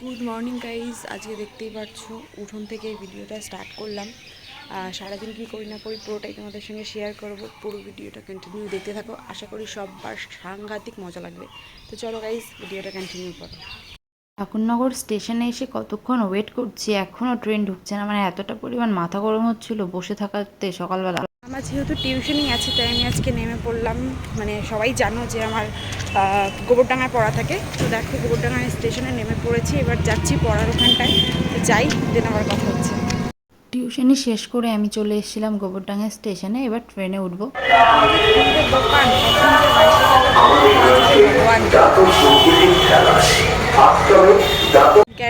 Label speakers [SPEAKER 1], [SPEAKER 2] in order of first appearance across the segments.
[SPEAKER 1] Good morning guys আজকে দেখতেই পাচ্ছ, উঠোন থেকে ভিডিওটা স্টার্ট করলাম। সারাদিন কী করি না করি পুরোটাই তোমাদের সঙ্গে শেয়ার করব। পুরো ভিডিওটা কন্টিনিউ দেখতে থাকো। আশা করি সববার সাংঘাতিক মজা লাগবে। তো চলো গাইজ ভিডিওটা কন্টিনিউ করো।
[SPEAKER 2] ঠাকুরনগর স্টেশনে এসে কতক্ষণ ওয়েট করছি? এখনও ট্রেন ঢুকছে না। মানে এতটা পরিমাণ মাথা গরম হচ্ছিল। বসে থাকাতে সকালবেলা
[SPEAKER 1] আমার যেহেতু টিউশনই আছে তাই আমি আজকে নেমে পড়লাম। মানে সবাই জানো যে আমার আহ, গোবরডাঙ্গায় পড়া থাকে। তো দেখো গোবরডাঙ্গা স্টেশনে নেমে পড়েছি। এবার যাচ্ছি পড়ার ওখানটায়। তো যাই দেন আবার কথা হচ্ছে।
[SPEAKER 2] টিউশনি শেষ করে আমি চলে এসেছিলাম গোবরডাঙ্গা স্টেশনে। এবার ট্রেনে উঠবো।
[SPEAKER 1] দোকান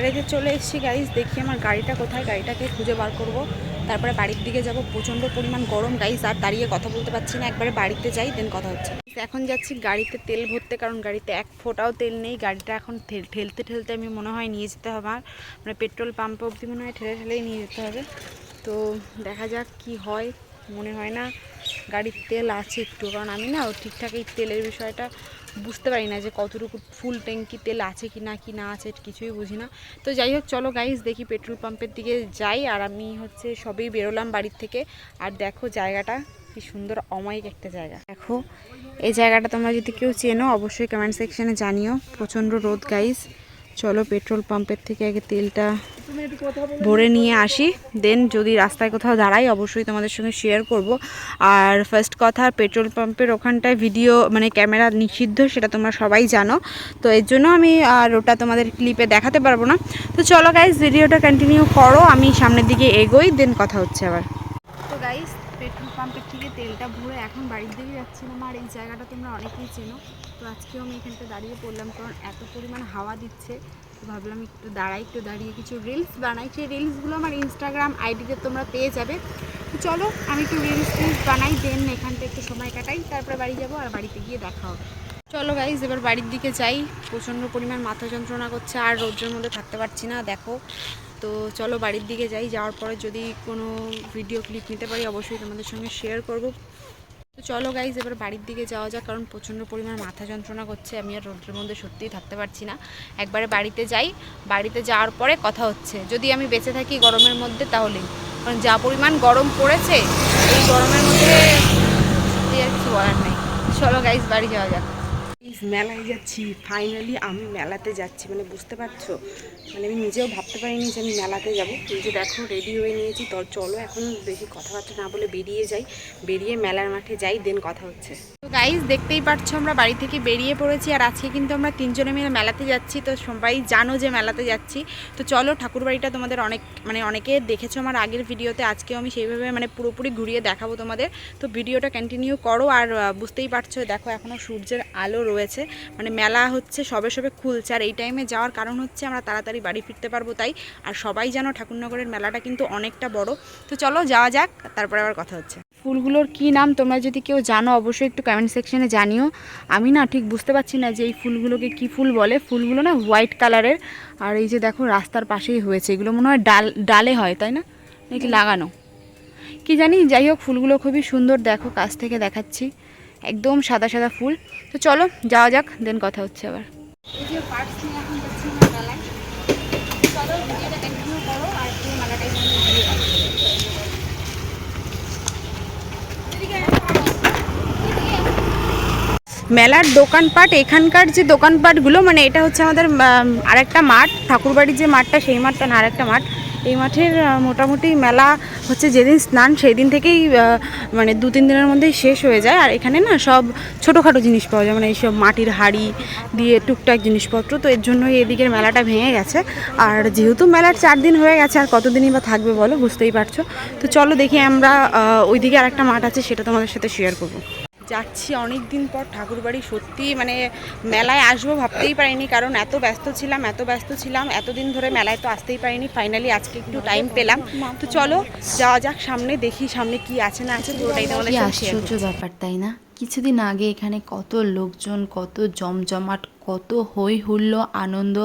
[SPEAKER 1] গ্যারেজে চলে এসেছি গাইজ দেখি আমার গাড়িটা কোথায়, গাড়িটাকে খুঁজে বার করব। তারপরে বাড়ির দিকে যাব, প্রচণ্ড পরিমাণ গরম গাইজ আর দাঁড়িয়ে কথা বলতে পারছি না, একবারে বাড়িতে যাই দেন কথা হচ্ছে। এখন যাচ্ছি গাড়িতে তেল ভরতে, কারণ গাড়িতে এক ফোঁটাও তেল নেই, গাড়িটা এখন ঠেল- ঠেলতে ঠেলতে আমি মনে হয় নিয়ে যেতে হবে আর মানে পেট্রোল পাম্প অবধি মনে হয় ঠেলে, ঠেলেই নিয়ে যেতে হবে। তো দেখা যাক কি হয়, মনে হয় না, গাড়ির তেল আছে একটু, কারণ আমি না ঠিকঠাক এই তেলের বিষয়টা বুঝতে পারি না যে কতটুকু ফুল ট্যাঙ্কি তেল আছে কি না কি না আছে, কিছুই বুঝি না। তো যাই হোক, চলো গাইস দেখি পেট্রোল পাম্পের দিকে যাই, আর আমি হচ্ছে সবেই বেরোলাম বাড়ির থেকে। আর দেখো জায়গাটা, কি সুন্দর, অমায়িক একটা জায়গা। দেখো, এই জায়গাটা তোমরা যদি কেউ চেনো, অবশ্যই কমেন্ট সেকশানে জানিও। প্রচণ্ড রোদ গাইজ চলো পেট্রোল পাম্পের থেকে আগে তেলটা ভরে নিয়ে আসি। দেন যদি রাস্তায় কোথাও দাঁড়াই, অবশ্যই তোমাদের সঙ্গে শেয়ার করব। আর ফার্স্ট কথা, পেট্রোল পাম্পের ওখানটায় ভিডিও মানে ক্যামেরা নিষিদ্ধ, সেটা তোমরা সবাই জানো। তো এর জন্য আমি আর ওটা তোমাদের ক্লিপে দেখাতে পারব না। তো চলো গাইজ ভিডিওটা কন্টিনিউ করো, আমি সামনের দিকে এগোই দেন কথা হচ্ছে আবার। তো গাইজ পেট্রোল পাম্পের থেকে তেলটা ভরে এখন বাড়ির দিকে যাচ্ছিলাম, আর এই জায়গাটা তোমরা অনেকেই চেনো। তো আজকেও আমি এখানটা দাঁড়িয়ে পড়লাম, কারণ এত পরিমাণ হাওয়া দিচ্ছে। তো ভাবলাম একটু দাঁড়াই, একটু দাঁড়িয়ে কিছু রিলস বানাই। সেই রিলসগুলো আমার ইনস্টাগ্রাম আইডিতে তোমরা পেয়ে যাবে। তো চলো, আমি একটু রিলস টিলস বানাই দেন এখানটা একটু সময় কাটাই, তারপরে বাড়ি যাব আর বাড়িতে গিয়ে দেখা হবে। চলো গাইজ এবার বাড়ির দিকে যাই। প্রচণ্ড পরিমাণ মাথা যন্ত্রণা করছে, আর রোদ্রের মধ্যে থাকতে পারছি না, দেখো। তো চলো বাড়ির দিকে যাই, যাওয়ার পরে যদি কোনো ভিডিও ক্লিপ নিতে পারি, অবশ্যই তোমাদের সঙ্গে শেয়ার করব। তো চলো গাইজ এবার বাড়ির দিকে যাওয়া যাক, কারণ প্রচণ্ড পরিমাণ মাথা যন্ত্রণা করছে। আমি আর রোদ্রের মধ্যে সত্যিই থাকতে পারছি না। একবারে বাড়িতে যাই। বাড়িতে যাওয়ার পরে কথা হচ্ছে। যদি আমি বেঁচে থাকি গরমের মধ্যে তাহলেই। কারণ যা পরিমাণ গরম পড়েছে, এই গরমের মধ্যে সত্যি আর কিছু বলার নেই। চলো গাইজ বাড়ি যাওয়া যাক। মেলায় যাচ্ছি। ফাইনালি আমি মেলাতে যাচ্ছি মানে বুঝতে পারছ? মানে আমি নিজেও ভাবতে পারিনি যে আমি মেলাতে যাব। যে দেখো রেডি হয়ে নিয়েছি। তো চলো এখন বেশি কথাবার্তা না বলে বেরিয়ে যাই। বেরিয়ে মেলার মাঠে যাই দেন কথা হচ্ছে। তো গাইজ দেখতেই পাচ্ছ আমরা বাড়ি থেকে বেরিয়ে পড়েছি। আর আজকে কিন্তু আমরা তিনজনে মিলে মেলাতে যাচ্ছি। তো সবাই জানো যে মেলাতে যাচ্ছি। তো চলো ঠাকুরবাড়িটা তোমাদের অনেক মানে অনেকে দেখেছ আমার আগের ভিডিওতে। আজকেও আমি সেইভাবে মানে পুরোপুরি ঘুরিয়ে দেখাবো তোমাদের। তো ভিডিওটা কন্টিনিউ করো। আর বুঝতেই পারছ, দেখো এখনও সূর্যের আলো রয়েছে। মানে মেলা হচ্ছে সবে সবে খুলছে। আর এই টাইমে যাওয়ার কারণ হচ্ছে আমরা তাড়াতাড়ি বাড়ি ফিরতে পারব তাই। আর সবাই জানো ঠাকুরনগরের মেলাটা কিন্তু অনেকটা বড়। তো চলো যাওয়া যাক, তারপরে আবার কথা হচ্ছে। ফুলগুলোর কি নাম তোমরা যদি কেউ জানো, অবশ্যই একটু কমেন্ট সেকশনে জানিও। আমি না ঠিক বুঝতে পারছি না যে এই ফুলগুলোকে কি ফুল বলে। ফুলগুলো না হোয়াইট কালারের আর এই যে দেখো রাস্তার পাশেই হয়েছে। এগুলো মনে হয় ডাল, ডালে হয়, তাই না? নাকি লাগানো? কি জানি, যাই হোক, ফুলগুলো খুবই সুন্দর। দেখো, কাছ থেকে দেখাচ্ছি। একদম সাদা সাদা ফুল। তো চলো যাওয়া যাক দেন কথা হচ্ছে আবার। মেলার দোকানপাট এখানকার যে দোকানপাটগুলো মানে এটা হচ্ছে আমাদের আম, আরেকটা মাঠ ঠাকুরবাড়ির যে মাঠটা সেই মাঠটা না আরেকটা মাঠ। এই মাঠের মোটামুটি মেলা হচ্ছে যেদিন স্নান সেই দিন থেকেই মানে দু তিন দিনের মধ্যেই শেষ হয়ে যায়। আর এখানে না সব ছোটোখাটো জিনিস পাওয়া যায় মানে এইসব মাটির হাড়ি দিয়ে টুকটাক জিনিসপত্র। তো এর জন্যই এদিকের মেলাটা ভেঙে গেছে। আর যেহেতু মেলার চার দিন হয়ে গেছে, আর কতদিনই বা থাকবে বলো, বুঝতেই পারছ। তো চলো দেখি আমরা ওইদিকে আরেকটা মাঠ আছে, সেটা তোমাদের সাথে শেয়ার করব। যাচ্ছি অনেক দিন পর ঠাকুরবাড়ি সত্যি মানে মেলায় আসব ভাবতেই পারিনি কারণ এত ব্যস্ত ছিলাম এত ব্যস্ত ছিলাম এতদিন ধরে মেলায় তো আসতেই পারিনি ফাইনালি আজকে একটু টাইম পেলাম। তো চলো যাওয়া যাক সামনে দেখি সামনে কি আছে না আছে পুরোটাই তোমাদের
[SPEAKER 2] আশ্চর্য ব্যাপার তাই না? কিছুদিন আগে এখানে কত লোকজন কত জমজমাট কত হই হুল্লো আনন্দ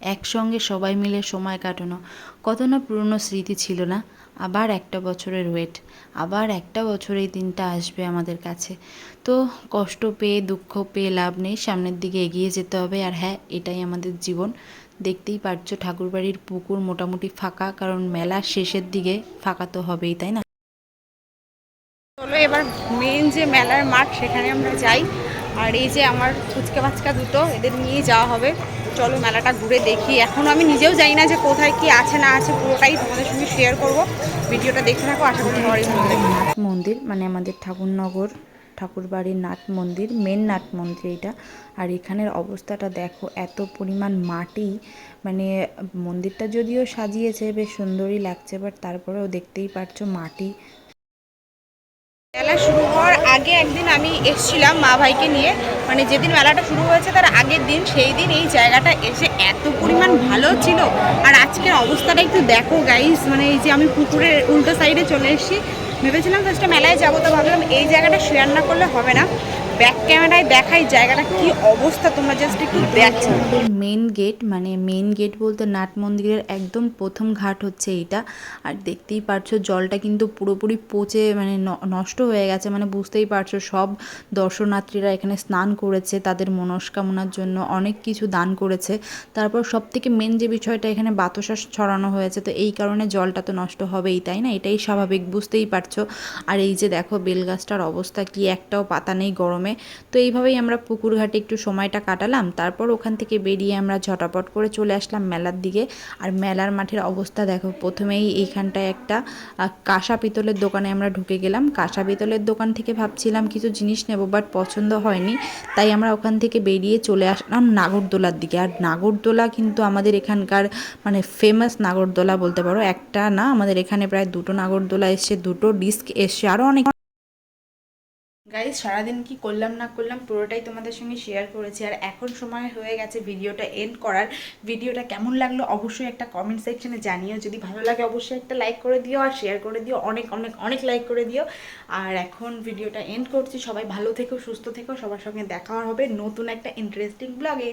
[SPEAKER 2] একসঙ্গে সবাই মিলে সময় কাটানো। কত না পুরনো স্মৃতি ছিল না? আবার একটা বছরের ওয়েট আবার একটা বছর এই দিনটা আসবে আমাদের কাছে। তো কষ্ট পেয়ে, দুঃখ পেয়ে লাভ নেই, সামনের দিকে এগিয়ে যেতে হবে। আর হ্যাঁ এটাই আমাদের জীবন। দেখতেই পারছ, ঠাকুরবাড়ির পুকুর মোটামুটি ফাঁকা, কারণ মেলার শেষের দিকে ফাঁকা তো হবেই, তাই না?
[SPEAKER 1] চলো এবার মেন যে মেলার মাঠ, সেখানে আমরা যাই। আর এই যে আমার ফুচকা ফাচকা দুটো, এদের নিয়ে যাওয়া হবে। চলো মেলাটা ঘুরে দেখি। এখনও আমি নিজেও জানি না যে কোথায় কি আছে, না আছে, পুরোটাই তোমাদের সঙ্গে শেয়ার করব। ভিডিওটা দেখতে থাকো, আশা করি সবারই
[SPEAKER 2] মন্দির মানে আমাদের ঠাকুরনগর, ঠাকুরবাড়ির নাট মন্দির মেন নাট মন্দির এটা আর এখানের অবস্থাটা দেখো, এত পরিমাণ মাটি। মানে মন্দিরটা যদিও সাজিয়েছে, বেশ সুন্দরই লাগছে বাট তারপরেও দেখতেই পারছ মাটি
[SPEAKER 1] মেলা শুরু হওয়ার আগে একদিন আমি এসেছিলাম মা ভাইকে নিয়ে। মানে যেদিন মেলাটা শুরু হয়েছে তার আগের দিন, সেই দিন এই জায়গাটা এসে এত পরিমাণ ভালো ছিল। আর আজকের অবস্থাটা একটু দেখো গাইস মানে এই যে আমি পুকুরের উল্টো সাইডে চলে এসেছি। ভেবেছিলাম ফার্স্টে মেলায় যাব, তো ভাবলাম এই জায়গাটা শেয়ার না করলে হবে না। ব্যাক ক্যামেরায় দেখাই জায়গাটা কি অবস্থা, তোমরা জাস্ট একটু দেখো।
[SPEAKER 2] মেন গেট মানে মেন গেট বলতে নাট মন্দিরের একদম প্রথম ঘাট হচ্ছে এইটা। আর দেখতেই পারছ, জলটা কিন্তু পুরোপুরি পচে মানে নষ্ট হয়ে গেছে। মানে বুঝতেই পারছ, সব দর্শনার্থীরা এখানে স্নান করেছে, তাদের মনস্কামনার জন্য অনেক কিছু দান করেছে। তারপর সব থেকে মেন যে বিষয়টা, এখানে বাতাসা ছড়ানো হয়েছে। তো এই কারণে জলটা তো নষ্ট হবেই, তাই না? এটাই স্বাভাবিক, বুঝতেই পারছ। আর এই যে দেখো, বেলগাছটার অবস্থা কি? একটাও পাতা নেই গরমে। তো এইভাবেই আমরা পুকুর ঘাটে একটু সময়টা কাটালাম। তারপর ওখান থেকে বেরিয়ে আমরা ঝটাপট করে চলে আসলাম মেলার দিকে। আর মেলার মাঠের অবস্থা দেখো, প্রথমেই এইখানটায় একটা কাঁসা পিতলের দোকানে আমরা ঢুকে গেলাম। কাঁসা পিতলের দোকান থেকে ভাবছিলাম কিছু জিনিস নেব, বাট পছন্দ হয়নি। তাই আমরা ওখান থেকে বেরিয়ে চলে আসলাম নাগরদোলার দিকে। আর নাগরদোলা কিন্তু আমাদের এখানকার মানে ফেমাস নাগরদোলা বলতে পারো। একটা না, আমাদের এখানে প্রায় দুটো নাগরদোলা এসছে, দুটো ডিস্ক এসছে আরও অনেক গাইজ সারাদিন কি করলাম, না করলাম, পুরোটাই তোমাদের সঙ্গে শেয়ার করেছি। আর এখন সময় হয়ে গেছে ভিডিওটা এন্ড করার। ভিডিওটা কেমন লাগল অবশ্যই একটা কমেন্ট সেকশনে জানিও। যদি ভালো লাগে, অবশ্যই একটা লাইক করে দিও আর শেয়ার করে দিও। অনেক অনেক অনেক লাইক করে দিও। আর এখন ভিডিওটা এন্ড করছি। সবাই ভালো থেকো, সুস্থ থেকো। সবার সঙ্গে দেখা হবে নতুন একটা ইন্টারেস্টিং ব্লগে